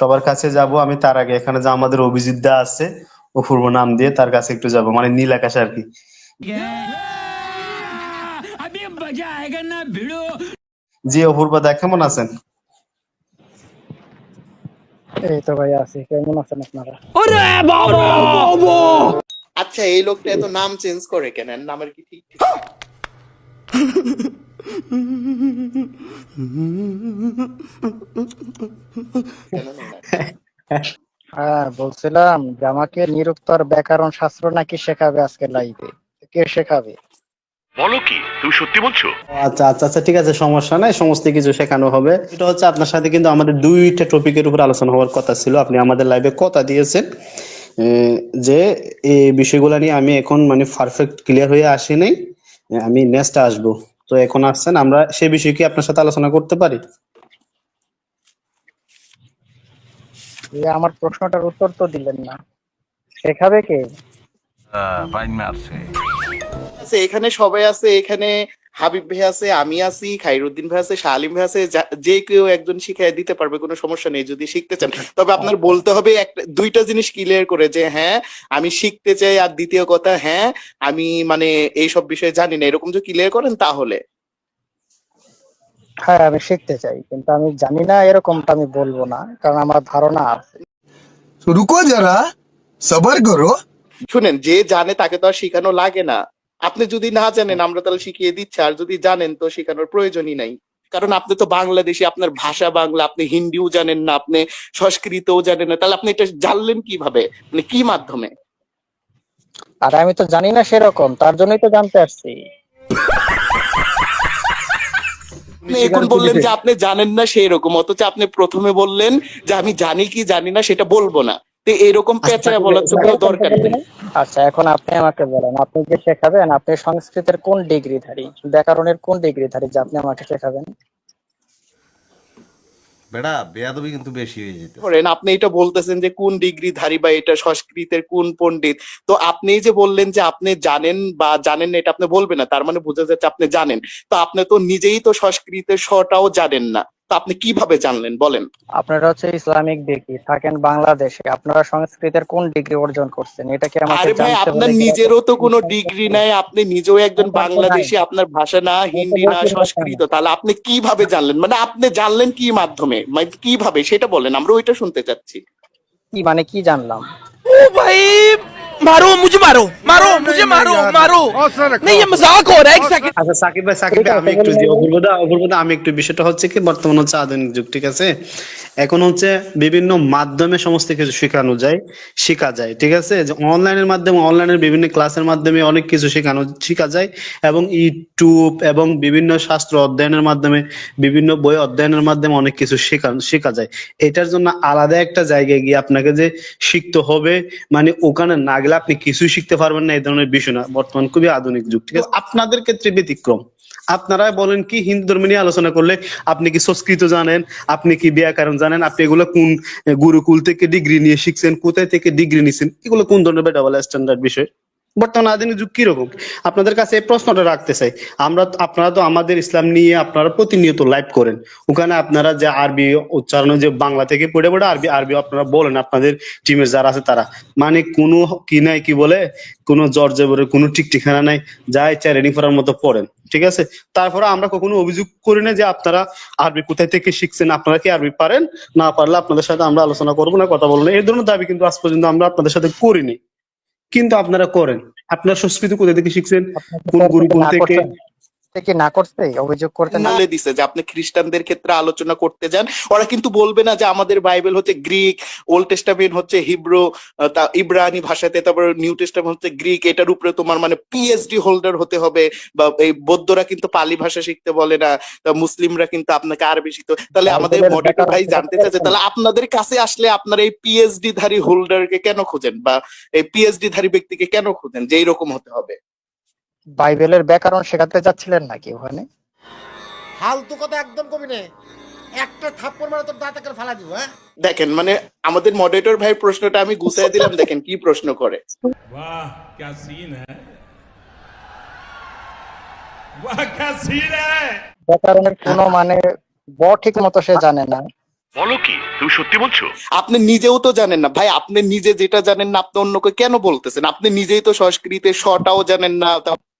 সবার কাছে যাব আমি তার আগে। এখানে যে আমাদের অভিজিৎ দা আছে অপূর্ব নাম দিয়ে তার কাছে একটু যাব মানে নীল আকাশ আর কি। জি অপূর্ব দা কেমন আছেন? এই তো ভাই আছি কেমন আছেন আপনারা? ওরে বাবা! আচ্ছা এই লোকটা এত নাম চেঞ্জ করে কেন? নামের কি ঠিক হ্যাঁ বলছিলাম যে আমাকে নিরুক্তর ব্যাকরণ শাস্ত্র নাকি শেখাবে আজকে লাইভে কে শেখাবে? বলো কি তুমি সত্যি বলছো? আচ্ছা আচ্ছা আচ্ছা ঠিক আছে সমস্যা নাই সমস্ত কিছু শেখানো হবে। এটা হচ্ছে আপনার সাথে কিন্তু আমাদের দুইটা টপিকের উপর আলোচনা হওয়ার কথা ছিল। আপনি আমাদের লাইভে কথা দিয়েছেন আহ, যে এই বিষয়গুলো নিয়ে আমি এখন মানে পারফেক্ট ক্লিয়ার হয়ে আসি নাই। আমি নেক্সট আসব। তো এখন আসছেন আমরা সে বিষয়ে কি আপনার সাথে আলোচনা করতে পারি? আমার প্রশ্নটার উত্তর তো দিলেন না। শেখাবে কে? ফাইন মারছে আচ্ছা, এখানে সবাই আছে এখানে হাবিব ভাই আছে আমি আছি খাইরুদ্দিন ভাই আছে শালিম ভাই আছে যে কেউ একজন শিখাই দিতে পারবে কোনো সমস্যা নেই যদি শিখতে চান। তবে আপনার বলতে হবে একটা দুইটা জিনিস ক্লিয়ার করে যে হ্যাঁ আমি শিখতে চাই আর দ্বিতীয় কথা হ্যাঁ আমি মানে এইসব বিষয়ে জানি না। এরকম যদি ক্লিয়ার করেন তাহলে। হ্যাঁ আমি শিখতে চাই কিন্তু আমি জানি না এরকমটা আমি বলব না কারণ আমার ধারণা আছে। রুকো যারা সবার করো। শুনেন যে জানে তাকে তো আর শিখানো লাগে না। আপনি যদি না জানেন আমরা তাহলে শিখিয়ে দিচ্ছি। আর যদি জানেন তো শেখানোর প্রয়োজনই নাই। কারণ আপনি তো বাংলাদেশি আপনার ভাষা বাংলা আপনি হিন্দিও জানেন না আপনি সংস্কৃতও জানেন না। তাহলে আপনি এটা জানলেন কীভাবে? মানে কি মাধ্যমে? আর আমি তো জানি না সেরকম তার জন্যই তো জানতে আসছি। আপনি এখন বললেন যে আপনি জানেন না সেই রকম অথচ আপনি প্রথমে বললেন যে আমি জানি কি জানি না সেটা বলব না। তো এরকম পেঁচায় বলার তো কোনো দরকার নেই। আচ্ছা এখন আপনি আমাকে বলেন আপনি যে শেখাবেন? আপনি সংস্কৃতের কোন ডিগ্রিধারী? ব্যাকরণের কোন ডিগ্রিধারী যে আপনি আমাকে শেখাবেন? বেড়া বেয়াদবি কিন্তু বেশি হয়ে যেত করেন আপনি এটা বলতেছেন যে কোন ডিগ্রি ধারী বা এটা সংস্কৃতের কোন পণ্ডিত। তো আপনি যে বললেন যে আপনি জানেন বা জানেন না এটা আপনি বলবেন না তার মানে বোঝা যাচ্ছে আপনি জানেন। তো আপনি তো নিজেই তো সংস্কৃতের শটাও জানেন না। তো আপনি কীভাবে জানলেন? বলেন। আপনারা হচ্ছে ইসলামিক ডিগ্রি থাকেন বাংলাদেশে। আপনারা সংস্কৃতের কোন ডিগ্রি অর্জন করছেন? এটা কি আমাকে আরে ভাই আপনার নিজেরও তো কোনো ডিগ্রি নাই আপনি নিজেও একজন বাংলাদেশি আপনার ভাষা না হিন্দি না। সংস্কৃত তাহলে আপনি কীভাবে জানলেন? মানে আপনি জানলেন কি মাধ্যমে? মানে কীভাবে? সেটা বলেন আমরা ওইটা শুনতে চাচ্ছি। কি মানে কি জানলাম? मारो मुझे मारो मारो मुझे मारो मारो नहीं ये मजाक हो रहा है एक सेकंड আচ্ছা সাকিব ভাই সাকিব ভাই আমি একটু যে অপূর্বদা অপূর্বদা আমি একটু বিষয়টা হচ্ছে কি বর্তমান হচ্ছে আধুনিক যুগ ঠিক আছে এখন হচ্ছে বিভিন্ন মাধ্যমে সমস্ত কিছু শেখানো যায়, শেখা যায়, ঠিক আছে? যে অনলাইনের মাধ্যমে অনলাইনের বিভিন্ন ক্লাসের মাধ্যমে অনেক কিছু শেখানো, শেখা যায় এবং ইউটিউব এবং বিভিন্ন শাস্ত্র অধ্যয়নের মাধ্যমে, বিভিন্ন বই অধ্যয়নের মাধ্যমে অনেক কিছু শেখা শেখা যায়। এটার জন্য আলাদা একটা জায়গায় গিয়ে আপনাকে যে শিখতে হবে মানে ওখানে না গেলে আপনি কিছুই শিখতে পারবেন না, এই ধরনের বিষয় না। বর্তমান খুবই আধুনিক যুগ, ঠিক আছে? আপনাদের ক্ষেত্রে ব্যতিক্রম? আপনারা বলেন কি হিন্দু ধর্ম নিয়ে আলোচনা করলে আপনি কি সংস্কৃত জানেন? আপনি কি ব্যাকরণ জানেন? আপনি এগুলো কোন গুরুকুল থেকে ডিগ্রি নিয়ে শিখছেন? কোথায় থেকে ডিগ্রি নিছেন? এগুলো কোন ধরনের বেটা স্ট্যান্ডার্ড বিষয়? বর্তমান আধুনিক যুগ কীরকম আপনাদের কাছে এই প্রশ্নটা রাখতে চাই। আমরা আপনারা তো আমাদের ইসলাম নিয়ে আপনারা প্রতিনিয়ত লাইভ করেন। ওখানে আপনারা যে আরবি উচ্চারণ, যে বাংলা থেকে পড়ে পড়ে আরবি আরবি আপনারা বলেন, আপনাদের টিমের যারা আছে তারা। মানে কোনো কি নাই কি বলে, কোনো জ্বর জবরের কোনো ঠিক ঠিকানা নাই, যা ইচ্ছা রেডি করার মতো পড়েন, ঠিক আছে? তারপরে আমরা কখনো অভিযোগ করি না যে আপনারা আরবি কোথায় থেকে শিখছেন, আপনারা কি আরবি পারেন? না পারলে আপনাদের সাথে আমরা আলোচনা করব না, কথা বলব না। এই ধরনের দাবি কিন্তু আজ পর্যন্ত আমরা আপনাদের সাথে করিনি। কিন্তু আপনারা করেন। আপনার সংস্কৃতি কোথা থেকে শিখছেন? কোন গুরু গুরুকুল না থেকে না করছে অভিযোগ করতে না বলে দিছে যে আপনি খ্রিস্টানদের ক্ষেত্রে আলোচনা করতে যান। ওরা কিন্তু বলবে না যে আমাদের বাইবেল হচ্ছে গ্রিক ওল্ড টেস্টামেন্ট হচ্ছে হিব্রু তা ইব্রানি ভাষাতে তারপর নিউ টেস্টামেন্ট হচ্ছে গ্রিক এটার উপরে তোমার মানে পিএইচডি হোল্ডার হতে হবে বা এই বৌদ্ধরা কিন্তু পালি ভাষা শিখতে বলে না তা মুসলিমরা কিন্তু আপনাকে আরবি শিখতে তাহলে আমাদের মডারেটর ভাই জানতে চাচ্ছে তাহলে আপনাদের কাছে আসলে আপনার এই পিএইচডি ধারী হোল্ডারকে কেন খোঁজেন? বা এই পিএইচডি ধারী ব্যক্তিকে কেন খোঁজেন? যে এইরকম হতে হবে। বাইবেলের ব্যাকরণ শেখাতে যাচ্ছিলেন নাকি ওখানে ফালতু কথা একদম কবি নে একটা থাপ্পড় মারে তোর দাঁত একটা ফালা দিব হ্যাঁ দেখেন মানে আমাদের মডারেটর ভাই প্রশ্নটা আমি গুছিয়ে দিলাম দেখেন কি প্রশ্ন করে वाह क्या सीन है वाह क्या सीन है ব্যাকরণের কোনো মানে ব ঠিক মতো সে জানে না বলো কি তুমি সত্যি বলছো? আপনি নিজেও তো জানেন না। ভাই আপনি নিজে যেটা জানেন না আপনি অন্যকে কেন বলতেছেন? আপনি নিজেই তো সংস্কৃতে শটাও জানেন না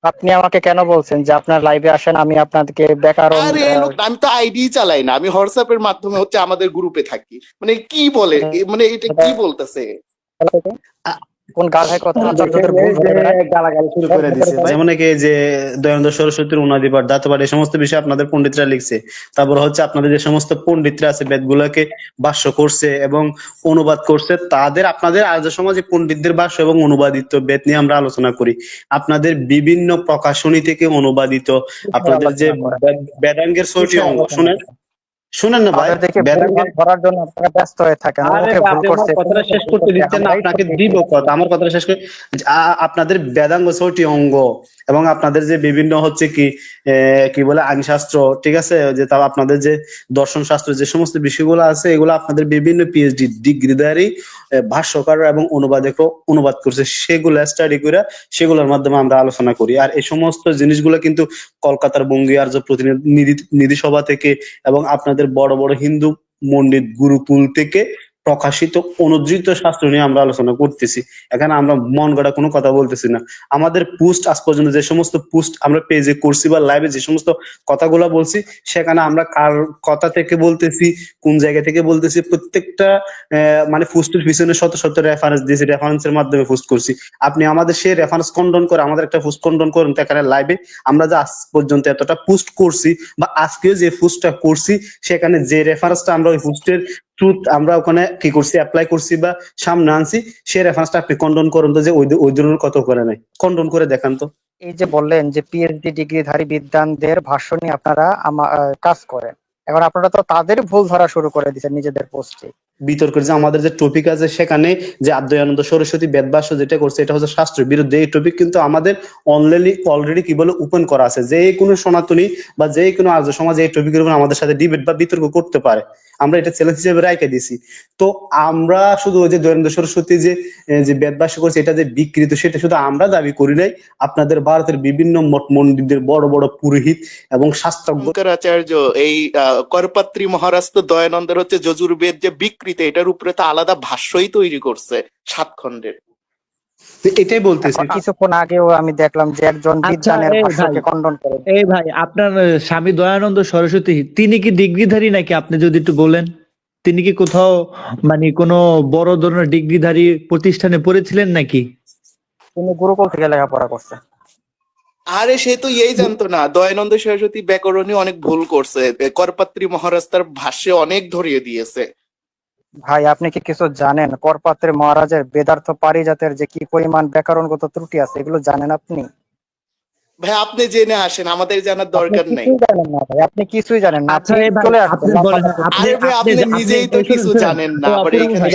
আপনি আমাকে কেন বলছেন যে আপনার লাইভে আসেন আমি আপনাদেরকে বেকার আরে লোক আমি তো আইডি চালাই না আমি হোয়াটসঅ্যাপের মাধ্যমে হচ্ছে আমাদের গ্রুপে থাকি। মানে কি বলে? মানে এটা কি বলতেছে? আহ, কোন গাধায় কথা আচার্যদের ভুল গালাগালি শুরু করে দিছে। যেমন কি এই যে দয়ানন্দ সরস্বতীর উনাদিপাঠ দাতপাঠ এই সমস্ত বিষয়ে আপনাদের পণ্ডিতরা লিখছে। তারপর হচ্ছে আপনাদের যে সমস্ত পণ্ডিতরা আছে বেদগুলোকে ভাষ্য করছে এবং অনুবাদ করছে তাদের আপনাদের আর্য সমাজে পণ্ডিতদের ভাষ্য এবং অনুবাদিত বেদ নিয়ে আমরা আলোচনা করি। আপনাদের বিভিন্ন প্রকাশনী থেকে অনুবাদিত। আপনাদের যে বেদাঙ্গের ছয়টি অঙ্গ শুনেন। শুনেন না ভাই ভুল জন্য আপনারা ব্যস্ত হয়ে থাকেন আমাকে ভুল করছে। কথাটা শেষ করতে দিচ্ছেন না আপনাকে দিব কথা আমার কথাটা শেষ করে আপনাদের বেদাঙ্গ ছয়টি অঙ্গ এবং আপনাদের যে বিভিন্ন হচ্ছে কি কি বলে আইন শাস্ত্র ঠিক আছে? যে তাও আপনাদের যে দর্শন শাস্ত্র যে সমস্ত বিষয়গুলো আছে এগুলো আপনাদের বিভিন্ন পিএইচডি ডিগ্রিধারী ভাষ্যকার এবং অনুবাদক অনুবাদ করছে। সেগুলো স্টাডি করে সেগুলোর মাধ্যমে আমরা আলোচনা করি। আর এই সমস্ত জিনিসগুলো কিন্তু কলকাতার বঙ্গীয় আর্য প্রতিনিধি নিধি সভা থেকে এবং আপনাদের বড় বড় হিন্দু পণ্ডিত গুরুকুল থেকে প্রকাশিত অনুদ্ধৃত শাস্ত্র নিয়ে আমরা আলোচনা করতেছি। এখানে আমরা মন গড়া কোনো কথা বলতেছি না। আমাদের পোস্ট আজ পর্যন্ত যে সমস্ত পোস্ট আমরা পেজে করছি বা লাইভে যে সমস্ত কথাগুলো বলছি, সেখানে আমরা কার কথা থেকে বলতেছি, কোন জায়গা থেকে বলতেছি, প্রত্যেকটা মানে পোস্টের পিছনে শত শত রেফারেন্স দিয়েছি রেফারেন্সের মাধ্যমে পোস্ট করছি। আপনি আমাদের সেই রেফারেন্স খণ্ডন করে, আমাদের একটা পোস্ট খণ্ডন করুন এখানে লাইভে আমরা যে আজ পর্যন্ত এতটা পোস্ট করছি বা আজকেও যে পোস্টটা করছি, সেখানে যে রেফারেন্সটা আমরা ওই পোস্টের ট্রুথ আমরা ওখানে কি করছি অ্যাপ্লাই করছি বা সামনে আনছি সেই রেফারেন্সটা আপনি খণ্ডন করুন তো যে ওই ওই ধরনের কত করে নাই। কন্ডন করে দেখান তো। এই যে বললেন যে পিএইচডি ডিগ্রিধারী বিদ্বানদের ভাষ্য নিয়ে আপনারা কাজ করেন। এখন আপনারা তো তাদের ভুল ধরা শুরু করে দিচ্ছেন নিজেদের পোস্টে বিতর্কের যে আমাদের যে টপিক আছে সেখানে যে আদ্বৈয়ানন্দ সরস্বতী বেদবাস্য যেটা করছে এটা হচ্ছে শাস্ত্রের বিরুদ্ধে এই টপিক কিন্তু আমাদের অলরেডি অলরেডি কি বলে ওপেন করা আছে। যে কোনো সনাতনী বা যে কোনো আর্য সমাজ এই টপিকের উপর আমাদের সাথে ডিবেট বা বিতর্ক করতে পারে। আমরা এটা চ্যালেঞ্জ হিসেবে রায়কে দিছি তো আমরা শুধু ওই যে দয়েন্দ্র সরস্বতী যে যে বেদবাস করছে, এটা যে বিকৃত, সেটা শুধু আমরা দাবি করি নাই। আপনাদের ভারতের বিভিন্ন মঠ মন্দিরদের বড় বড় পুরোহিত এবং শাস্ত্রাচার্য এই করপাত্রী মহারাজ তো দয়ানন্দের হচ্ছে যজুর্বেদ যে বিকৃত, এটার উপরে তো আলাদা ভাষ্যই তৈরি করছে সাত খণ্ডের এটাই বলতেছি। কিছুক্ষণ আগেও আমি দেখলাম যে একজন আচ্ছা, ভাষ্যকে ভাই। খণ্ডন করে। এই ভাই আপনার স্বামী দয়ানন্দ সরস্বতী তিনি কি ডিগ্রিধারী নাকি আপনি যদি একটু বলেন? তিনি কি কোথাও মানে কোনো বড় ধরনের ডিগ্রিধারী প্রতিষ্ঠানে পড়েছিলেন নাকি? তিনি গুরুকুল থেকে লেখাপড়া করছে। আরে সে তো এই জানতো না। দয়ানন্দ সরস্বতী ব্যাকরণে অনেক ভুল করছে। করপাত্রী মহারাজ তার ভাষ্যে অনেক ধরিয়ে দিয়েছে। ভাই আপনি কি কিছু জানেন? করপাত্রের মহারাজের বেদার্থ পারিজাতের যে কি পরিমাণ ব্যাকরণগত ত্রুটি আছে এগুলো জানেন আপনি? ভাই আপনি জেনে আসেন আমাদের জানার দরকার আপনি নেই। জানেন না ভাই আপনি কিছুই জানেন না। আচ্ছা আপনি চলে আপনি আরে ভাই নিজেই তো কিছু জানেন না আবার এখানে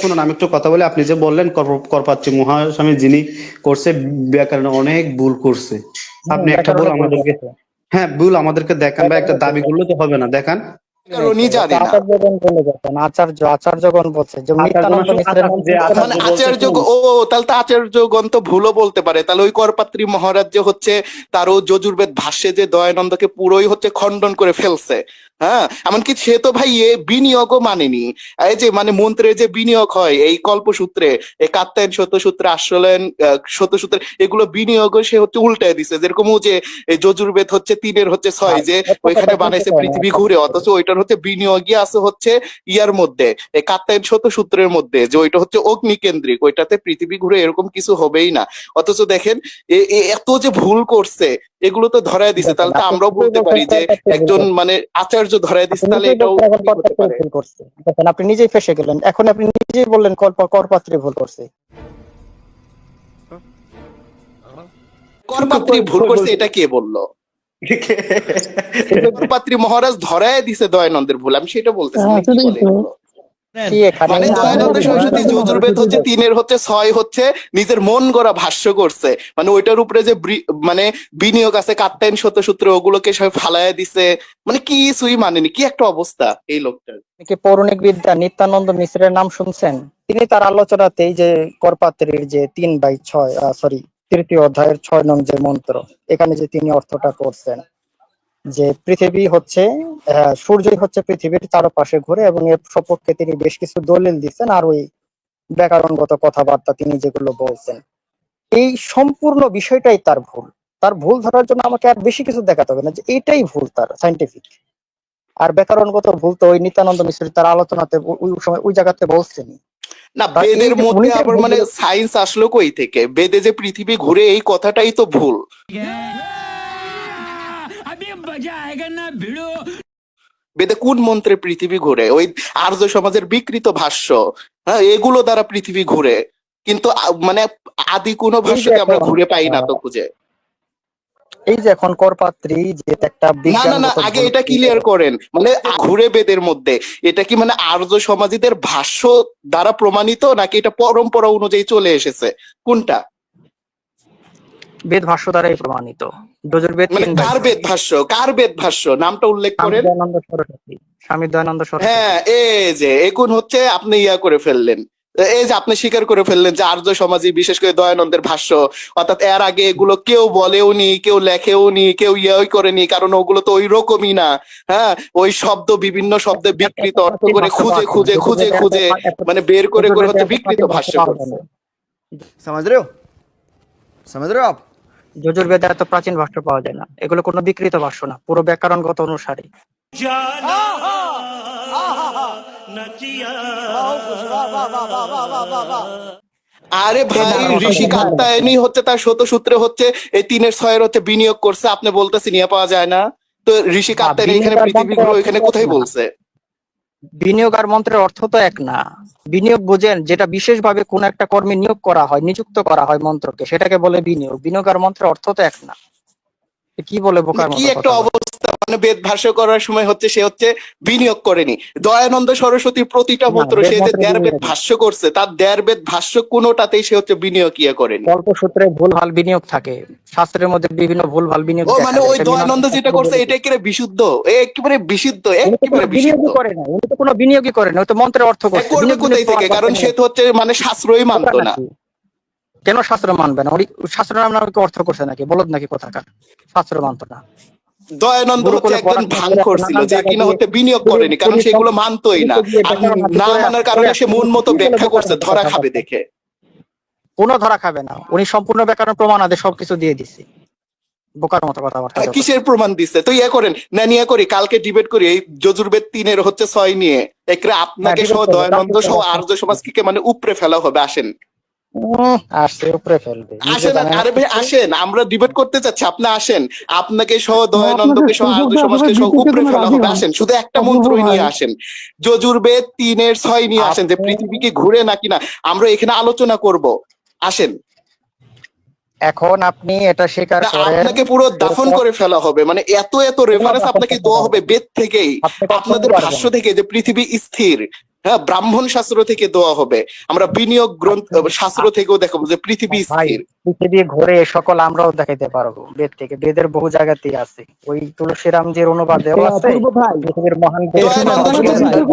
শুনুন আমি একটু কথা বলি। আপনি যে বললেন কর- করপাত্রী মহাস্বামী যিনি করছে ব্যাকরণে অনেক ভুল করছে। আপনি একটা ভুল আমাদেরকে হ্যাঁ ভুল আমাদেরকে দেখান বা একটা দাবি করলে তো হবে না দেখান। আচার্য আচার্যগণ বলছে? মানে আচার্য ও তাহলে তো আচার্যগণ তো ভুলও বলতে পারে। তাহলে ওই করপাত্রী মহারাজ যে হচ্ছে তারও যজুর্বেদ ভাষ্যে যে দয়ানন্দকে পুরোই হচ্ছে খণ্ডন করে ফেলছে। হ্যাঁ এমনকি সে তো ভাই এ বিনিয়োগও মানেনি। এই যে মানে মন্ত্রে যে বিনিয়োগ হয় এই কল্পসূত্রে এই কাত্তায়ন সত্যসূত্রে আশ্রয়ন সত্যসূত্রে এগুলো বিনিয়োগও সে হচ্ছে উল্টায় দিছে। যেরকম ও যে যজুর্বেদ হচ্ছে তিনের হচ্ছে ছয় যে ওইখানে বানাইছে পৃথিবী ঘুরে অথচ ওইটার হচ্ছে বিনিয়োগই আছে হচ্ছে ইয়ার মধ্যে এই কাত্তায়ন শত সূত্রের মধ্যে যে ওইটা হচ্ছে অগ্নি কেন্দ্রিক ওইটাতে পৃথিবী ঘুরে এরকম কিছু হবেই না। অথচ দেখেন এত যে ভুল করছে এগুলো তো ধরায় দিছে। তাহলে তো আমরাও বলতে পারি যে একজন মানে আচার্য ধরায় দিছে তাহলে এটাও আপনি নিজেই ফেসে গেলেন। এখন আপনি নিজেই বললেন কল্প- করপাত্রী ভুল করছে। করপাত্রী ভুল করছে এটা কে বলল? করপাত্রী মহারাজ ধরায় দিছে দয়ানন্দের ভুল আমি সেটা বলতেছি মানে সরস্বতী যজুর্বেদ হচ্ছে তিনের হচ্ছে ছয় হচ্ছে নিজের মন গড়া ভাষ্য করছে। মানে ওইটার উপরে যে মানে বিনিয়োগ আছে কাত্তায়ন শত সূত্র ওগুলোকে সব ফালায় দিছে। মানে কি সুই মানেনি। কি একটা অবস্থা এই লোকটার। কি পৌরাণিক বিদ্যা নিত্যানন্দ মিশ্রের নাম শুনছেন? তিনি তার আলোচনাতেই যে করপাত্রীর যে তিন বাই ছয় সরি তৃতীয় অধ্যায়ের ছয় নং যে মন্ত্র এখানে যে তিনি অর্থটা করছেন। যে পৃথিবী হচ্ছে আহ, সূর্যই হচ্ছে পৃথিবীর চারপাশে ঘুরে এবং এর সপক্ষে তিনি বেশ কিছু দলিল দিচ্ছেন আর ওই ব্যাকরণগত কথাবার্তা তিনি যেগুলো বলছেন। এই সম্পূর্ণ বিষয়টাই তার ভুল। তার ভুল ধরার জন্য আমাকে আর বেশি কিছু দেখাতে হবে না যে এটাই ভুল তার সাইন্টিফিক আর ব্যাকরণগত ভুল তো ওই নিত্যানন্দ মিশ্র তার আলোচনাতে ওই সময় ওই জায়গাতে বলছেনই। না বেদের মধ্যে আবার মানে সায়েন্স আসলো কই থেকে? বেদে যে পৃথিবী ঘুরে এই কথাটাই তো ভুল। মজা বেদে কোন মন্ত্রে পৃথিবী ঘুরে? ওই আর্য সমাজের বিকৃত ভাষ্য হ্যাঁ এগুলো দ্বারা পৃথিবী ঘুরে। কিন্তু মানে আদি কোনো ভাষ্যকে আমরা ঘুরে পাই না তো খুঁজে। এই যে এখন করপাত্রী যে একটা না না না আগে এটা ক্লিয়ার করেন। মানে ঘুরে বেদের মধ্যে এটা কি মানে আর্য সমাজীদের ভাষ্য দ্বারা প্রমাণিত নাকি এটা পরম্পরা অনুযায়ী চলে এসেছে? কোনটা? বেদ ভাষ্য দ্বারাই প্রমাণিত। মানে কার বেদ ভাষ্য কার বেদ ভাষ্য নামটা উল্লেখ করেন। দয়ানন্দ সরস্বতী। স্বামী দয়ানন্দ সরস্বতী। হ্যাঁ এই যে এখন হচ্ছে আপনি ইয়া করে ফেললেন। এই যে আপনি স্বীকার করে ফেললেন যে আর্য সমাজে বিশেষ করে দয়ানন্দের ভাষ্য অর্থাৎ এর আগে এগুলো কেউ বলেও নি কেউ লেখেও নি কেউ ইয়েই করেনি কারণ ওগুলো তো ওই রকমই না। হ্যাঁ ওই শব্দ বিভিন্ন শব্দে বিকৃত অর্থ করে খুঁজে খুঁজে খুঁজে খুঁজে মানে বের করে করে হচ্ছে বিকৃত ভাষ্য সমাজ রেও সমাজ রেও যজুর্বেদে এত প্রাচীন ভাষ্য পাওয়া যায় না। এগুলো কোনো বিকৃত ভাষ্য না পুরো ব্যাকরণগত অনুসারে। আরে ভাই ঋষি কাত্তায়নী হচ্ছে তার শত সূত্রে হচ্ছে এই তিনের ছয়ের হচ্ছে বিনিয়োগ করছে আপনি বলতেছি নিয়ে পাওয়া যায় না। তো ঋষি কাত্তায়নী এখানে পৃথিবী ঘুরে এখানে কোথায় বলছে? বিনিয়োগ আর মন্ত্রের অর্থ তো এক না। বিনিয়োগ বোঝেন যেটা বিশেষভাবে কোন একটা কর্মে নিয়োগ করা হয় নিযুক্ত করা হয় মন্ত্রকে সেটাকে বলে বিনিয়োগ। বিনিয়োগ আর মন্ত্রের অর্থ তো এক না। কি বলে বোকার কি একটা মানে বেদ ভাষ্য করার সময় হচ্ছে সে হচ্ছে বিনিয়োগ করেনি। দয়ানন্দ সরস্বতীর প্রতিটা মন্ত্র সে যে দেড় বেদ ভাষ্য করছে তার দেড় বেদ ভাষ্য কোনোটাতেই সে হচ্ছে বিনিয়োগ ইয়ে করেনি। কল্প সূত্রে ভুল ভালো বিনিয়োগ থাকে। শাস্ত্রের মধ্যে বিভিন্ন ভুল ভালো বিনিয়োগ ও মানে ওই দয়ানন্দ যেটা করছে এটা একেবারে বিশুদ্ধ একেবারে বিশুদ্ধ কোনো একেবারে বিনিয়োগই করে না উনি তো কোনো বিনিয়োগই করে না তো মন্ত্রের অর্থ করে করবে কোথায় থেকে? কারণ সে তো হচ্ছে মানে শাস্ত্রই মানতো না। কেন শাস্ত্র মানবে না? শাস্ত্র নাম নামে অর্থ করছে নাকি? বলদ নাকি কোথাকার? শাস্ত্র মানতো না। দয়ানন্দ হচ্ছে একজন করছিল নানান যে কিনা হচ্ছে বিনিয়োগ করেনি কারণ সেগুলো মানতোই না। না মানার কারণে সে মন মতো ব্যাখ্যা করছে ধরা খাবে দেখে। কোনো ধরা খাবে না। উনি সম্পূর্ণ ব্যাকরণ প্রমাণ আদে সবকিছু দিয়ে দিছে। বোকার মতো কথাবার্তা কিসের প্রমাণ দিচ্ছে তো ইয়ে করেন না নিয়ে করি কালকে ডিবেট করি এই যজুর্বেদ তিনের হচ্ছে ছয় নিয়ে। একরে আপনাকে সহ দয়ানন্দ সহ আর্য সমাজকে মানে উপরে ফেলা হবে আসেন। আসছে উপরে ফেলবে। আসেন আরে ভাই আসেন আমরা ডিবেট করতে চাচ্ছি আপনি আসেন। আপনাকে সহ দয়ানন্দকে সহ আর্য সমাজকে সহ উপরে ফেলা হবে। আসেন। শুধু একটা মন্ত্রই নিয়ে আসেন। তিনের ছয় নিয়ে আসেন যে আপনি- পৃথিবী কি ঘুরে নাকি না আমরা এখানে আলোচনা করব। আসেন। এখন আপনি এটা স্বীকার করেন। আপনাকে পুরো দাফন করে ফেলা হবে। মানে এত এত রেফারেন্স আপনাকে দেওয়া হবে? বেদ থেকেই। আপনাদের ভাষ্য থেকে যে পৃথিবী স্থির। হ্যাঁ ব্রাহ্মণ শাস্ত্র থেকে দেওয়া হবে। আমরা বিনিয়োগ গ্রন্থ শাস্ত্র থেকেও দেখাবো যে পৃথিবী স্থির। পৃথিবী ঘুরে সকল আমরাও দেখাইতে পারব। বেদ থেকে বেদের বহু জায়গাতেই আছে। ওই তুলসীরামজির অনুবাদেও আছে। পৃথিবীর মহান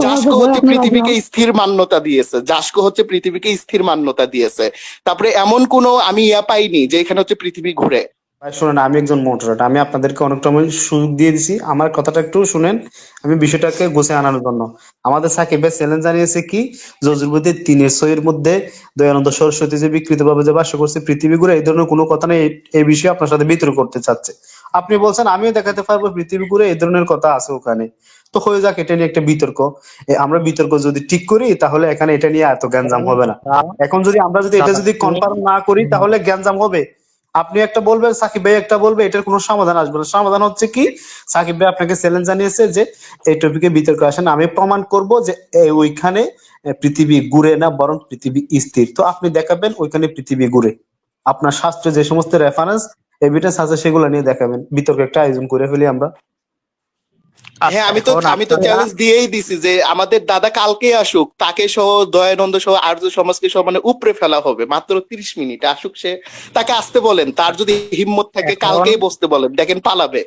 জাস্কো হচ্ছে পৃথিবীকে স্থির মান্যতা দিয়েছে। জাস্কো হচ্ছে পৃথিবীকে স্থির মান্যতা দিয়েছে। তারপরে এমন কোনো আমি ইয়া পাইনি যে এখানে হচ্ছে পৃথিবী ঘুরে। ভাই শুনেন আমি একজন মোটরেট আমি আপনাদেরকে অনেকটা আমি সুযোগ দিয়ে দিছি। আমার কথাটা একটু শুনেন আমি বিষয়টাকে গুছিয়ে আনার জন্য। আমাদের সাকিব ভাই চ্যালেঞ্জ জানিয়েছে কি যজুর্বেদের তিনের ছয়ের মধ্যে দয়ানন্দ সরস্বতী যে বিকৃত ভাবে যে ভাষ্য করছে পৃথিবী ঘুরে এই ধরনের কোনো কথা নেই এই- এই বিষয়ে আপনার সাথে বিতর্ক করতে চাচ্ছে। আপনি বলছেন আমিও দেখাতে পারব পৃথিবী ঘুরে এই ধরনের কথা আছে ওখানে। তো হয়ে যাক এটা নিয়ে একটা বিতর্ক। আমরা বিতর্ক যদি ঠিক করি তাহলে এখানে এটা নিয়ে এত জ্ঞানজাম হবে না। এখন যদি আমরা যদি এটা যদি কনফার্ম না করি তাহলে জ্ঞানজাম হবে। আপনি একটা বলবেন, সাকিব ভাই একটা বলবে, এটার কোনো সমাধান আসবে না। সমাধান হচ্ছে কি, সাকিব ভাই আপনাকে চ্যালেঞ্জ জানিয়েছে যে এই টপিকে বিতর্ক আসেন আমি প্রমাণ করব যে ওইখানে পৃথিবী ঘুরে না, বরং পৃথিবী স্থির। তো আপনি দেখাবেন ওইখানে পৃথিবী ঘুরে। আপনার শাস্ত্রে যে সমস্ত রেফারেন্স এভিডেন্স আছে সেগুলো নিয়ে দেখাবেন। বিতর্ক একটা আয়োজন করে ফেলি আমরা। হ্যাঁ আমি তো আমি তো চ্যালেঞ্জ দিয়েই দিছি যে আমাদের দাদা কালকে আসুক তাকে সহ দয়ানন্দ সহ আর্য সমাজকে সহ মানে উপরে ফেলা হবে মাত্র তিরিশ মিনিট। আসুক সে তাকে আসতে বলেন তার যদি হিম্মত থাকে কালকেই বসতে বলেন দেখেন পালাবে।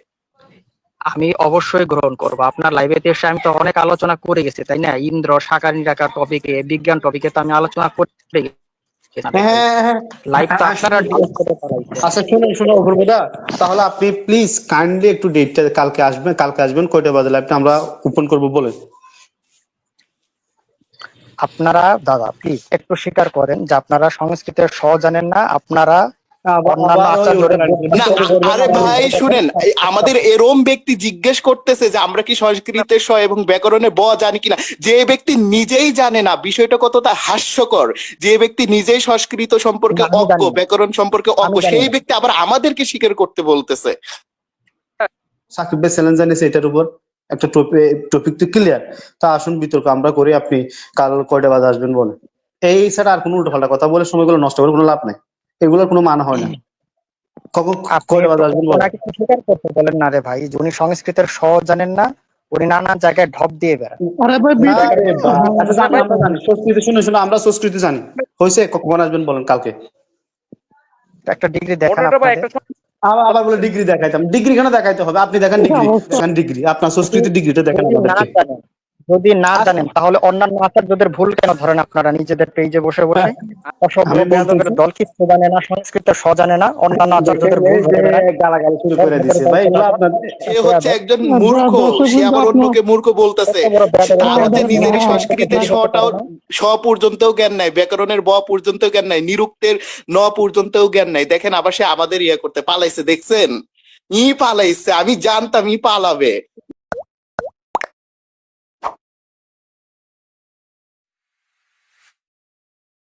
আমি অবশ্যই গ্রহণ করব। আপনার লাইভে এসে আমি তো অনেক আলোচনা করে গেছি তাই না? ইন্দ্র সাকার নিরাকার টপিকে বিজ্ঞান টপিকে তো আমি আলোচনা করে গেছি। আচ্ছা শুনুন শুনুন অপূর্বদা তাহলে আপনি প্লিজ কাইন্ডলি একটু ডেটটা কালকে আসবেন কালকে আসবেন কয়টা বাজে লাইভটা আমরা ওপেন করব বলেন। আপনারা দাদা প্লিজ একটু স্বীকার করেন যে আপনারা সংস্কৃতের স জানেন না আপনারা আরে ভাই শুনেন আমাদের এরম ব্যক্তি জিজ্ঞেস করতেছে যে আমরা কি সংস্কৃতের স এবং ব্যাকরণের ব জানি কিনা? যে ব্যক্তি নিজেই জানে না বিষয়টা কতটা হাস্যকর। যে ব্যক্তি নিজেই সংস্কৃত সম্পর্কে অজ্ঞ ব্যাকরণ সম্পর্কে অজ্ঞ সেই ব্যক্তি আবার আমাদেরকে স্বীকার করতে বলতেছে। সাকিব ভাই চ্যালেঞ্জ জানিয়েছে এটার উপর। একটা টপিক তো ক্লিয়ার তা আসুন বিতর্ক আমরা করি আপনি কাল কয়টা বাজে আসবেন বলেন। এই ছাড়া আর কোনো উল্টোপাল্টা কথা বলে সময়গুলো নষ্ট করে কোনো লাভ নেই। এগুলোর কোনো মানে হয় না। আপনি কয়টা বাজে আসবেন বলেন ওনাকে একটু স্বীকার করতে বলেন না রে ভাই? উনি সংস্কৃতের স জানেন না উনি নানান জায়গায় ঢপ দিয়ে বেড়ান। আরে ভাই জানি, আমরা সংস্কৃতি শুনে শুনে আমরা সংস্কৃতি জানি। হয়েছে? কখন আসবেন বলেন কালকে। একটা ডিগ্রি দেখেন আবার আবার বলে ডিগ্রি দেখাইতাম ডিগ্রি কেন দেখাইতে হবে? আপনি দেখেন ডিগ্রি। ডিগ্রি আপনার সংস্কৃতির ডিগ্রিটা দেখেন যদি না জানেন তাহলে অন্যান্য আচার্যদের ভুল কেন ধরেন আপনারা? নিজেদের পেজে বসে বসে? অসভ্য বলতেছি- দল কিছু জানে না সংস্কৃতের স জানে না অন্যান্য আচার্যদের ভুল গালাগালি শুরু করে দিছে। ভাই সে হচ্ছে একজন মূর্খ সে আবার অন্যকে মূর্খ বলতেছে। তার বেয়াদব নিজের সংস্কৃতের বেয়াদব স্বটাও স পর্যন্তও জ্ঞান নাই ব্যাকরণের ব পর্যন্তও জ্ঞান নাই নিরুক্তের ন পর্যন্তও জ্ঞান নাই। দেখেন আবার সে আমাদের ইয়ে করতে পালাইছে দেখছেন? ই পালাইছে আমি জানতাম ই পালাবে।